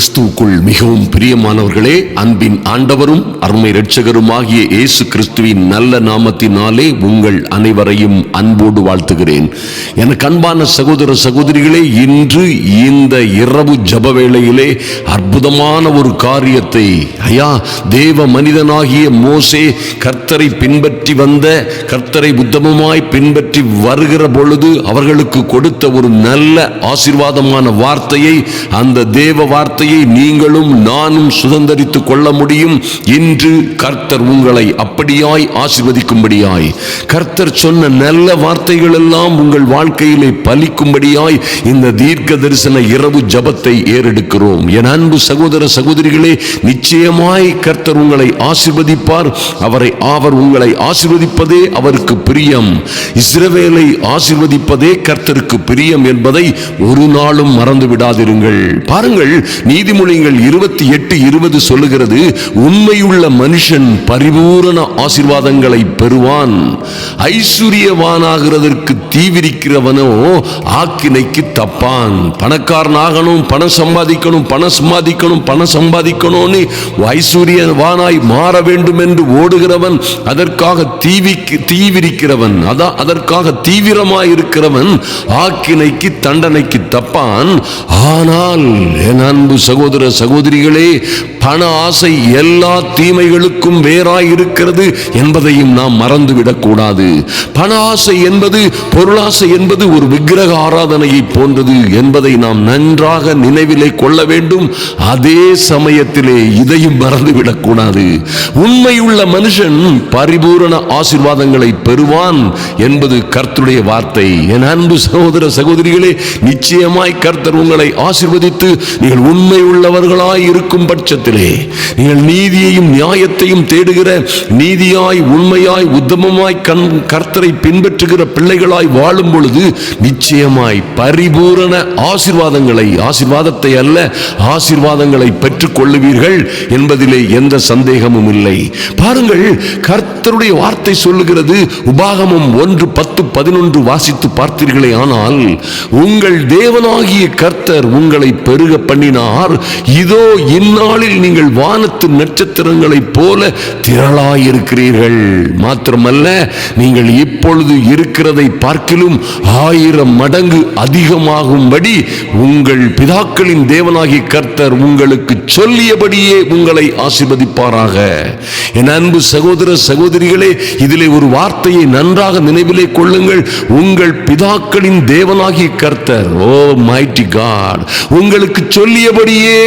கிறிஸ்துவுக்குள் மிகவும் பிரியமானவர்களே அன்பின் ஆண்டவரும் அருமை இரட்சகருமாகிய இயேசு கிறிஸ்துவின் நல்ல நாமத்தினாலே உங்கள் அனைவரையும் அன்போடு வாழ்த்துகிறேன். எனக்கு அன்பான சகோதர சகோதரிகளே இன்று இந்த இரவு ஜப வேளையிலே அற்புதமான ஒரு காரியத்தை ஐயா தேவ மனிதனாகிய மோசே கர்த்தரை பின்பற்றி வந்த கர்த்தரை உத்தமமாய் பின்பற்றி வருகிற பொழுது அவர்களுக்கு கொடுத்த ஒரு நல்ல ஆசிர்வாதமான வார்த்தையை அந்த தேவ வாழ்க்கையை நீங்களும் நானும் சுதந்திரித்துக் கொள்ள முடியும். இன்று கர்த்தர் உங்களை அப்படியாய் ஆசிர்வதிக்கும்படியாய். கர்த்தர் சொன்ன நல்ல வார்த்தைகள் எல்லாம் உங்கள் வாழ்க்கையிலே பலிக்கும்படியாய் இந்த தீர்க்க தரிசன இரவு ஜபத்தை ஏறெடுக்கிறோம். என் அன்பு சகோதர சகோதரிகளே நிச்சயமாய் கர்த்தர் உங்களை ஆசிர்வதிப்பார். அவரை அவர் உங்களை ஆசிர்வதிப்பதே அவருக்கு பிரியம். இஸ்ரவேலை ஆசிர்வதிப்பதே கர்த்தருக்கு பிரியம் என்பதை ஒரு நாளும் மறந்து விடாதிருங்கள் பாருங்கள் நீ நீதிமொழிகள் இருபத்தி எட்டு இருபது சொல்லுகிறது உண்மையுள்ள மனுஷன் பரிபூரண ஆசீர்வாதங்களை பெறுவான். ஐஸ்வர்யவானாகிறதற்கு தீவிரிக்கிறவனோ ஆக்கினைக்கு தப்பான். பணக்காரனாகணும் பணம் சம்பாதிக்கணும் பணம் சம்பாதிக்கணும் பணம் சம்பாதிக்கணும்னு ஐஸ்வர்யவானாய் மாற வேண்டும் என்று ஓடுகிறவன் அதற்காக தீவிக்கு தீவிரிக்கிறவன் அதான் அதற்காக தீவிரமாய் இருக்கிறவன் ஆக்கினைக்கு தண்டனைக்கு தப்பான். ஆனால் என் அன்பு சகோதர சகோதரிகளே பண ஆசை எல்லா தீமைகளுக்கும் வேறாய் இருக்கிறது என்பதையும் நாம் மறந்துவிடக் கூடாது. பண ஆசை என்பது பொருளாசை என்பது ஒரு விக்கிரக ஆராதனையை போன்றது என்பதை நாம் நன்றாக நினைவிலே கொள்ள வேண்டும். அதே சமயத்திலே இதையும் மறந்துவிடக் கூடாது. உண்மையுள்ள மனுஷன் பரிபூரண ஆசிர்வாதங்களை பெறுவான் என்பது கர்த்தருடைய வார்த்தை. என் அன்பு சகோதர சகோதரிகளே நிச்சயமாய் கர்த்தர் உங்களை ஆசிர்வதித்து நீங்கள் உண்மை உள்ளவர்களாய் இருக்கும் பட்சத்திலே நீங்கள் நீதியையும் நியாயத்தையும் தேடுகிற நீதியாய் உண்மையாய் உத்தமமாய் கண் கர்த்தரை பின்பற்றுகிற பிள்ளைகளாய் வாழும் பொழுது நிச்சயமாய் பரிபூரண ஆசிர்வாதங்களை ஆசீர்வாதத்தை அல்ல ஆசிர்வாதங்களை பெற்றுக் கொள்ளுவீர்கள் என்பதிலே எந்த சந்தேகமும் இல்லை. பாருங்கள் கர்த்தருடைய வார்த்தை சொல்லுகிறது. உபாகமம் ஒன்று பத்து பதினொன்று வாசித்து பார்த்தீர்களே ஆனால் உங்கள் தேவனாகிய கர்த்தர் உங்களை பெருக பண்ணினார். இதோ இந்நாளில் நீங்கள் வானத்து நட்சத்திரங்களைப் போல திரளாயிருக்கிறீர்கள். மாத்திரமல்ல நீங்கள் இப்பொழுது இருக்கிறதை பார்க்கிலும் ஆயிரம் மடங்கு அதிகமாகும்படி உங்கள் பிதாக்களின் தேவனாகிய கர்த்தர் உங்களுக்கு சொல்லியபடியே உங்களை ஆசிர்வதிப்பாராக. என் அன்பு சகோதர சகோதரிகளே இதிலே ஒரு வார்த்தையை நன்றாக நினைவிலே கொள்ளுங்கள். உங்கள் பிதாக்களின் தேவனாகிய கர்த்தர் ஓ மைட்டி காட் உங்களுக்கு சொல்லியபடியே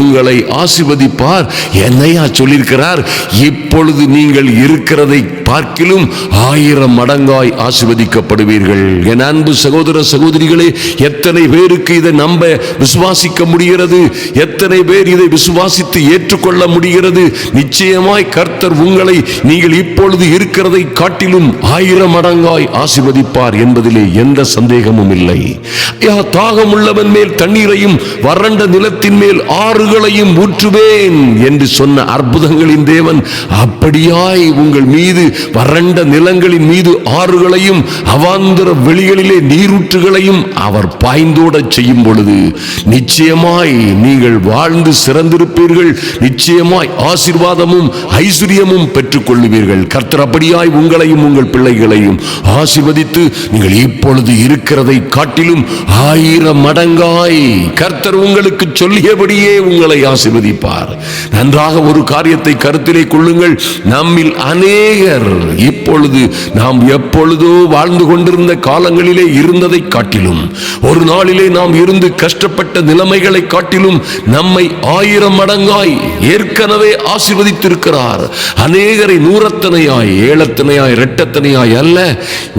உங்களை ஆசிர்வதிப்பார். என்னையா சொல்லியிருக்கிறார்? இப்பொழுது நீங்கள் இருக்கிறதை பார்க்கிலும் ஆயிரம் மடங்காய் ஆசிர்வதிக்கப்படுவீர்கள். என் அன்பு சகோதர சகோதரிகளே எத்தனை பேருக்கு இதை நம்ப விசுவாசிக்க முடிகிறது? எத்தனை பேர் இதை விசுவாசித்து ஏற்றுக்கொள்ள முடிகிறது? நிச்சயமாய் கர்த்தர் உங்களை நீங்கள் இப்பொழுது இருக்கிறதை காட்டிலும் ஆயிரம் மடங்காய் ஆசிர்வதிப்பார் என்பதிலே எந்த சந்தேகமும் இல்லை. தாகம் உள்ளவன் மேல் தண்ணீரையும் வறண்ட நிலத்தின் மேல் ஆறுகளையும் ஊற்றுவேன் என்று சொன்ன அற்புதங்களின் தேவன் அப்படியாய் உங்கள் மீது வறண்ட நிலங்களின் மீது ஆறுகளையும் அவாந்தர வெளிகளிலே நீரூற்றுகளையும் அவர் பாய்ந்தோடச் செய்யும் பொழுது நிச்சயமாய் நீங்கள் வாழ்ந்து சிறந்திருப்பீர்கள். நிச்சயமாய் ஆசிர்வாதமும் ஐஸ்வர்யமும் பெற்றுக்கொள்ளுவீர்கள் கொள்ளுவீர்கள் கர்த்தர் அப்படியாய் உங்களையும் உங்கள் பிள்ளைகளையும் ஆசிர்வதித்து நீங்கள் இப்பொழுது இருக்கிறதை காட்டிலும் ஆயிரம் மடங்காய் கர்த்தர் உங்களுக்கு சொல்லியபடியே உங்களை ஆசிர்வதிப்பார். நன்றாக ஒரு காரியத்தை கருத்திலே கொள்ளுங்கள். நம்மில் அநேகர் இப்பொழுது நாம் எப்பொழுதோ வாழ்ந்து கொண்டிருந்த காலங்களிலே இருந்ததை காட்டிலும் ஒரு நாளிலே நாம் இருந்து கஷ்டப்பட்ட நிலைமைகளை காட்டிலும் நம்மை ஆயிரம் மடங்காய் ஏற்கனவே ஆசிர்வதித்திருக்கிறார். அநேகரை நூற நூறத்தனையாய் ஏழத்தனையாய் இரட்டத்தனையாய் அல்ல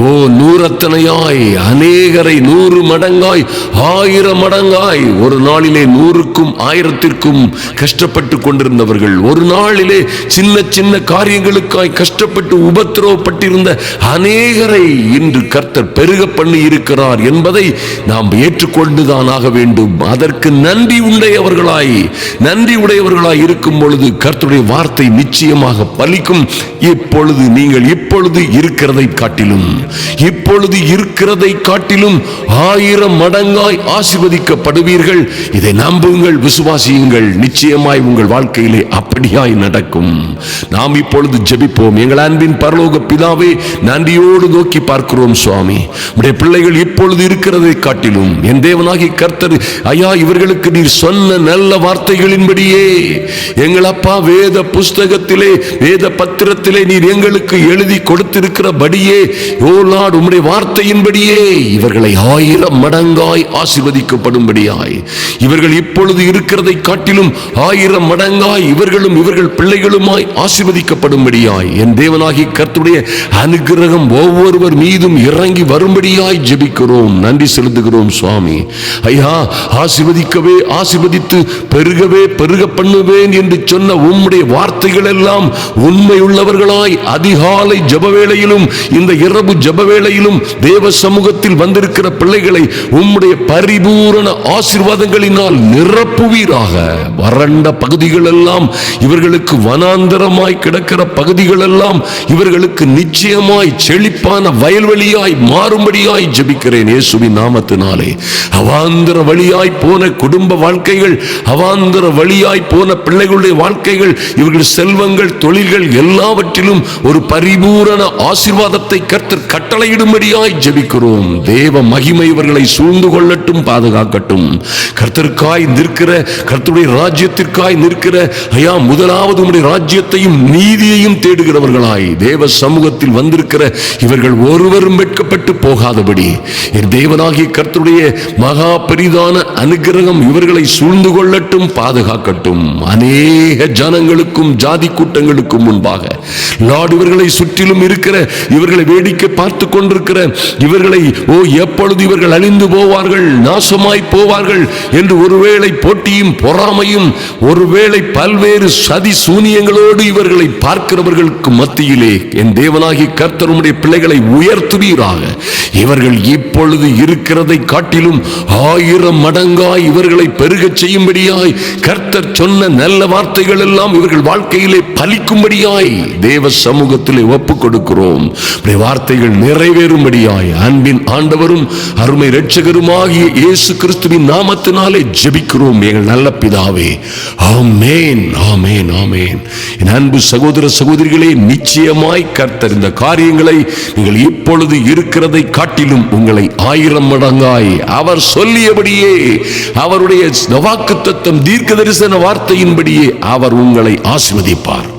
ஓ நூறத்தனையாய் அநேகரை நூறு மடங்காய் ஆயிரம் மடங்காய் ஒரு நாளிலே நூறுக்கும் ஆயிரத்திற்கும் கஷ்டப்பட்டு கொண்டிருந்தவர்கள். ஒரு நாளிலே சின்ன சின்ன காரியங்களுக்காய் கஷ்டப்பட்டு உபத்திரவப்பட்டிருந்த அநேகரை இன்று கர்த்தர் பெருக பண்ணி இருக்கிறார் என்பதை நாம் ஏற்றுக்கொண்டுதான் ஆக வேண்டும். அதற்கு நன்றி உடையவர்களாய் நன்றி உடையவர்களாய் இருக்கும் பொழுது கர்த்தருடைய வார்த்தை நிச்சயமாக பலிக்கும். இப்பொழுது நீங்கள் இப்பொழுது இருக்கிறதை காட்டிலும் இப்பொழுது இருக்கிறதை காட்டிலும் ஆயிரம் மடங்காய் ஆசிர்வதிக்கப்படுவீர்கள். இதை நம்புங்கள் விசுவாசியுங்கள். நிச்சயமாய் உங்கள் வாழ்க்கையிலே அப்படியாய் நடக்கும். நாம் இப்பொழுது ஜெபிப்போம். எங்கள் அன்பின் பரலோக பிதாவே நன்றியோடு நோக்கி பார்க்கிறோம் சுவாமி. உடைய பிள்ளைகள் இப்பொழுது இருக்கிறதை காட்டிலும் என் தேவனாகி கர்த்தர் ஐயா இவர்களுக்கு நீர் சொன்ன நல்ல வார்த்தைகளின்படியே எங்கள் அப்பா வேத புஸ்தகத்திலே வேத பத்திரத்தில் நீர் எங்களுக்கு எழுதி கொடுத்திருக்கிறபடியே ஓ லார்ட் உம்முடைய வார்த்தையின்படியே இவர்களை ஆயிரம் மடங்காய் ஆசிர்வதிக்கப்படும்படியாய். இவர்கள் இப்பொழுது இருக்கிறதை காட்டிலும் ஆயிரம் மடங்காய் இவர்களும் இவர்கள் பிள்ளைகளுமாய் ஆசிர்வதிக்கப்படும்படியாய். என் தேவனாகி கர்த்துடைய அனுகிரகம் ஒவ்வொருவர் மீதும் இறங்கி வரும்படியாய் ஜெபிக்கிறோம். நன்றி செலுத்துகிறோம் சுவாமி. ஐயா ஆசிர்வதிக்கவே ஆசிர்வதித்து பெருகவே பெருக பண்ணுவேன் என்று சொன்ன உம்முடைய வார்த்தைகள் எல்லாம் உண்மை உள்ளவர்கள் உள்ளவர்களாய் அதிகாலை ஜபவேளையிலும் இந்த இரவு ஜபவேளையிலும் தேவ சமூகத்தில் வந்திருக்கிற பிள்ளைகளை உம்முடைய பரிபூரண ஆசிர்வாதங்களினால் நிரப்புவீராக. வறண்ட பகுதிகள் எல்லாம் இவர்களுக்கு வனாந்தரமாய் கிடக்கிற பகுதிகள் எல்லாம் இவர்களுக்கு நிச்சயமாய் செழிப்பான வயல்வெளியாய் மாறும்படியாய் ஜபிக்கிறேன் இயேசுவின் நாமத்தினாலே. அவாந்தர வழியாய் போன குடும்ப வாழ்க்கைகள் அவாந்தர வழியாய் போன பிள்ளைகளுடைய வாழ்க்கைகள் இவர்கள் செல்வங்கள் தொழில்கள் எல்லாவற்றிலும் ஒரு பரிபூரண ஆசீர்வாதத்தை கர்த்தர் கட்டளையிடும்படியாய் ஜெபிக்கிறோம். தேவ மகிமை இவர்களை சூழ்ந்து கொள்ளட்டும். பாதுகாக்கட்டும். கர்த்தருக்காய் நிற்கிற கர்த்தருடைய ராஜ்யத்திற்காய் நிற்கிற ஐயா முதலாவது உம்முடைய ராஜ்யத்தையும் நீதியையும் தேடுகிறவர்களாய் தேவ சமூகத்தில் வந்திருக்கிற இவர்கள் ஒருவரும் வெட்கப்பட்டு போகாதபடி. என் தேவனாகிய கர்த்தருடைய மகா பெரிதான அனுக்கிரகம் இவர்களை சூழ்ந்து கொள்ளட்டும் பாதுகாக்கட்டும். அநேக ஜனங்களுக்கும் ஜாதி கூட்டங்களுக்கும் முன்பாக. லார்டு இவர்களை சுற்றிலும் இருக்கிற இவர்களை வேடிக்கை பார்த்து கொண்டிருக்கிற இவர்களை ஓ எப்பொழுது இவர்கள் அழிந்து போவார்கள் நாசமாய் போவார்கள் என்று ஒருவேளை போட்டியும் பொறாமையும் ஒருவேளை பல்வேறு சதி சூனியங்களோடு இவர்களை பார்க்கிறவர்களுக்கு மத்தியிலே என் தேவனாகி கர்த்தருடைய பிள்ளைகளை உயர்த்துவீராக. இவர்கள் இப்பொழுது இருக்கிறதை காட்டிலும் ஆயிரம் மடங்காய் இவர்களை பெருகச் செய்யும்படியாய் கர்த்தர் சொன்ன நல்ல வார்த்தைகள் எல்லாம் இவர்கள் வாழ்க்கையிலே பலிக்கும்படியாய் தேவ சமூகத்திலே ஒப்புக் கொடுக்கிறோம் வார்த்தைகள் நிறைவேறும்படியாய் அன்பின் ஆண்டவரும் அருமை இரட்சகருமாகிய இயேசு கிறிஸ்துவின் நாமத்தினாலே ஜெபிக்கிறோம் எங்கள் நல்ல பிதாவே. ஆமேன் ஆமேன் ஆமேன். என் அன்பு சகோதர சகோதரிகளே நிச்சயமாய் கர்த்தர் இந்த காரியங்களை நீங்கள் இப்பொழுது இருக்கிறதை காட்டிலும் உங்களை ஆயிரம் மடங்காய். அவர் சொல்லியபடியே அவருடைய வாக்கு தத்துவம் தீர்க்க தரிசன வார்த்தையின்படியே அவர் உங்களை ஆசிர்வதிப்பார்.